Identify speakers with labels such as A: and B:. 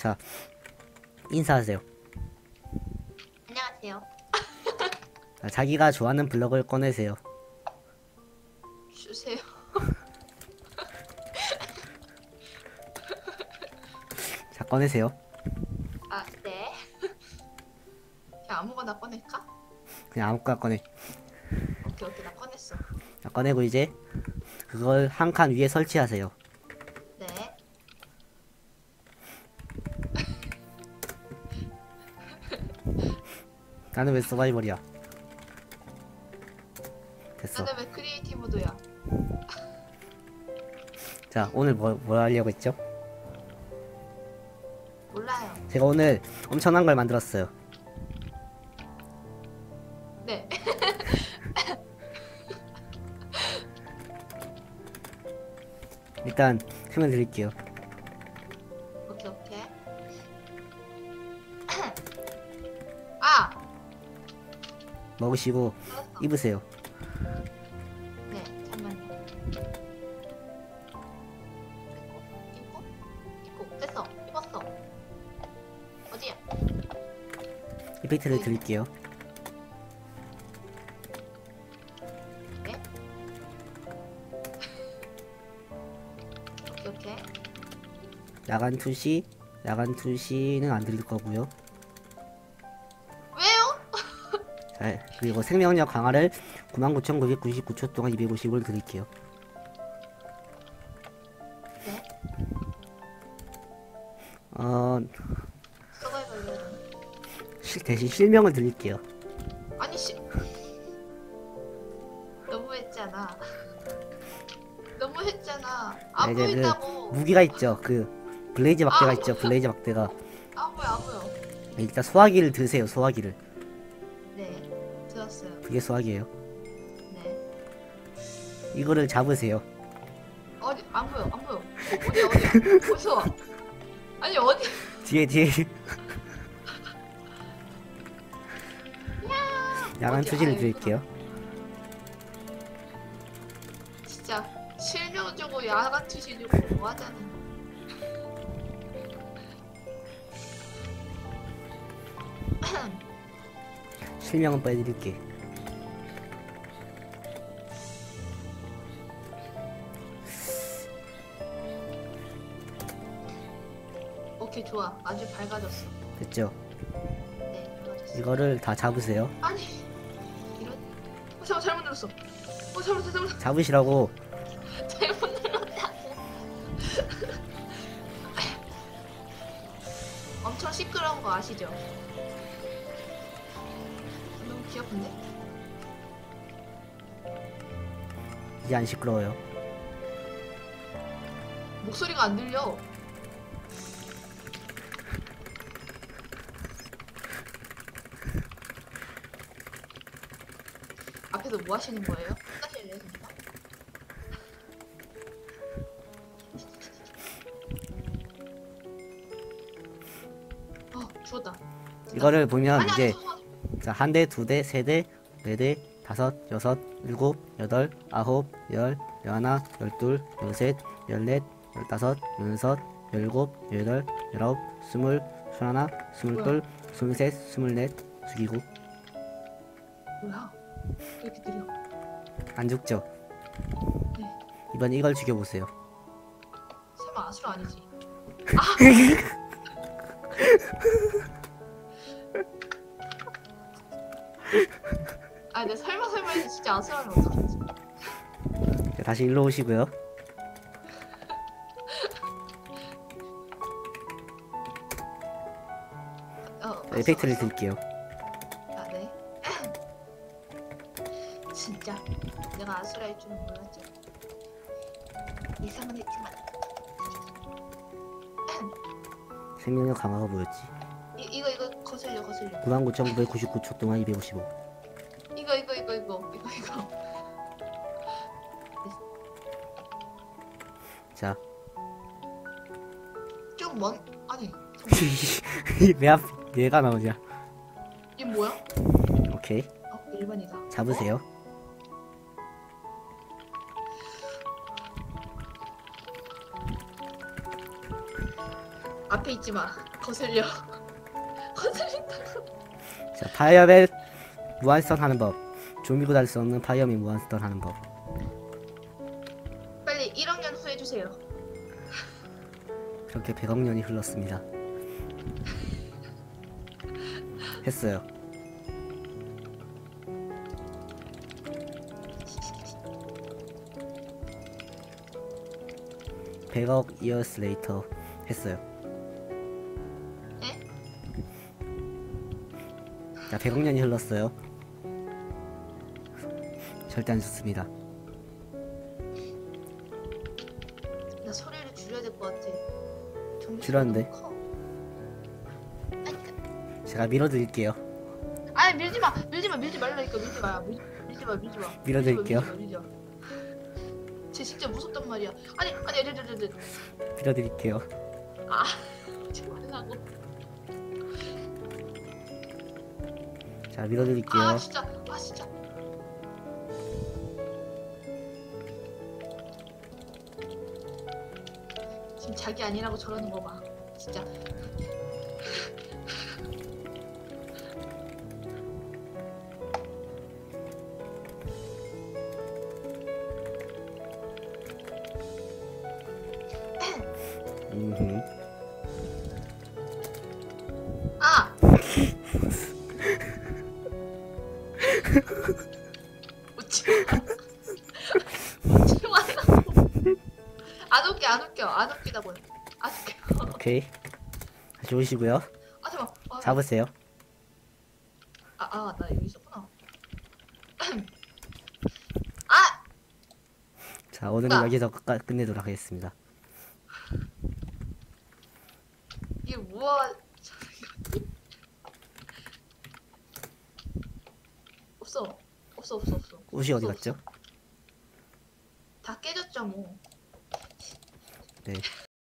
A: 자, 인사하세요.
B: 안녕하세요.
A: 자, 자기가 좋아하는 블럭을 꺼내세요.
B: 주세요.
A: 자, 꺼내세요.
B: 아, 네. 그냥 아무거나 꺼낼까?
A: 그냥 아무거나 꺼내.
B: 오케이, 오케이, 나 꺼냈어.
A: 자, 꺼내고 이제 그걸 한 칸 위에 설치하세요. 나는 왜 서바이벌이야? 됐어.
B: 나는 왜 크리에이티브도야?
A: 자, 오늘 뭐, 뭐 하려고 했죠?
B: 몰라요.
A: 제가 오늘 엄청난 걸 만들었어요.
B: 네.
A: 일단 설명 드릴게요. 먹으시고. 입으세요.
B: 네, 잠깐만요. 입고? 입고. 됐어. 입었어. 어디야?
A: 이펙트를 드릴게요.
B: 네? 오케이, 오케이.
A: 야간 투시, 야간 투시는 안 드릴 거고요. 자, 그리고 생명력 강화를 99,999초 동안 250을 드릴게요.
B: 네?
A: 어, 실- 대신 실명을 드릴게요.
B: 아니 씨 너무했잖아 너무했잖아 안
A: 네, 네, 네.
B: 보인다고
A: 무기가 있죠. 그 블레이즈 막대가
B: 아.
A: 있죠. 블레이즈 막대가.
B: 안 보여 안 보여
A: 네, 일단 소화기를 드세요. 소화기를.
B: 네 들었어요
A: 그게 소화기예요.
B: 네
A: 이거를 잡으세요.
B: 어디 안 보여 안 보여 어, 어디 어디서 와 아니 어디
A: 뒤에 뒤에. 야간
B: 어디?
A: 투시를
B: 아,
A: 드릴게요.
B: 진짜 실명 주고 야간 투시 주고 뭐 하자는
A: 실명은 빼드릴게.
B: 오케이 좋아 아주 밝아졌어
A: 됐죠?
B: 네 밝아졌어
A: 이거를 다 잡으세요.
B: 아니 이런 어 잠깐 잘못 눌렀어 어 잘못 잘못
A: 잡으시라고.
B: 잘못 눌렀다. 엄청 시끄러운 거 아시죠? 너무 귀엽은데?
A: 이제 안 시끄러워요.
B: 목소리가 안 들려. 앞에서 뭐 하시는 거예요? 혼나실래요, 진짜? 어, 죽었다.
A: 이거를 보면
B: 아니,
A: 이제
B: 아니, 잠깐만.
A: 자, 한 대, 두 대, 세 대, 네 대, 다섯, 여섯, 일곱, 여덟, 아홉, 열, 열하나, 열둘, 열셋, 열넷, 열다섯, 열여섯, 열일곱, 열여덟, 열아홉, 스물, 스물하나, 스물둘, 스물셋, 스물넷, 죽이고
B: 뭐야? 왜 이렇게 느려?
A: 안 죽죠?
B: 네.
A: 이번 이걸 죽여보세요.
B: 설마 아수라 아니지? 아! 아, 내 설마 설마 해서 진짜 아수라면 어떡하지?
A: 자, 다시 일로 오시고요.
B: 어,
A: 자, 에펙트를 드릴게요.
B: 아, 네. 진짜 내가 아수라일 줄은 몰랐죠. 이상은 했지만
A: 생명력 강화가 뭐였지?
B: 이, 이거 이 거 거슬려 거슬려.
A: 99,999초 동안 255.
B: 이거 이거 이거 이거 이거 이거.
A: 자,
B: 좀 먼. 아니
A: 왜 앞, 얘가 나오냐?
B: 이게 뭐야?
A: 오케이.
B: 어 1번이다.
A: 잡으세요.
B: 앞에 있지 마. 거슬려. 거슬린다.
A: 자, 파이어맨 무한스턴 하는 법. 좀비고 다닐 수 없는 파이어맨 무한스턴 하는 법.
B: 빨리 1억 년 후에 주세요.
A: 그렇게 100억 년이 흘렀습니다. 했어요. (100억 years later) 했어요. 자, 100억 년이 흘렀어요. 절대 안 좋습니다.
B: 나 소리를 줄여야 될 것 같아.
A: 줄였는데.
B: 그-
A: 제가 밀어드릴게요.
B: 아니 밀지 마, 밀지 마, 밀지 말라니까 밀지 마, 밀, 밀지 마, 밀지 마.
A: 밀어드릴게요.
B: 밀지 마, 밀지 마, 밀지 마. 쟤 진짜 무섭단 말이야. 아니, 아니, 아니, 아니, 아니.
A: 밀어드릴게요.
B: 아, 말라고.
A: 자, 밀어드릴게요.
B: 아, 진짜, 아, 진짜. 지금 자기 아니라고 저러는 거 봐. 진짜. 웃지 마. 웃지 말라고. 안 웃겨, 안 웃겨. 안 웃기다고요. 안 웃겨.
A: 오케이. 좋으시고요.
B: 아, 잠깐. 아,
A: 잡으세요.
B: 아, 아, 나 여기 있었구나. 아!
A: 자, 오늘은
B: 아.
A: 여기서 끝- 끝내도록 하겠습니다.
B: 이게 뭐야? 없어. 없어, 없어, 없어.
A: 옷이 어디
B: 없어,
A: 갔죠?
B: 없어. 다 깨졌죠, 뭐.
A: 네.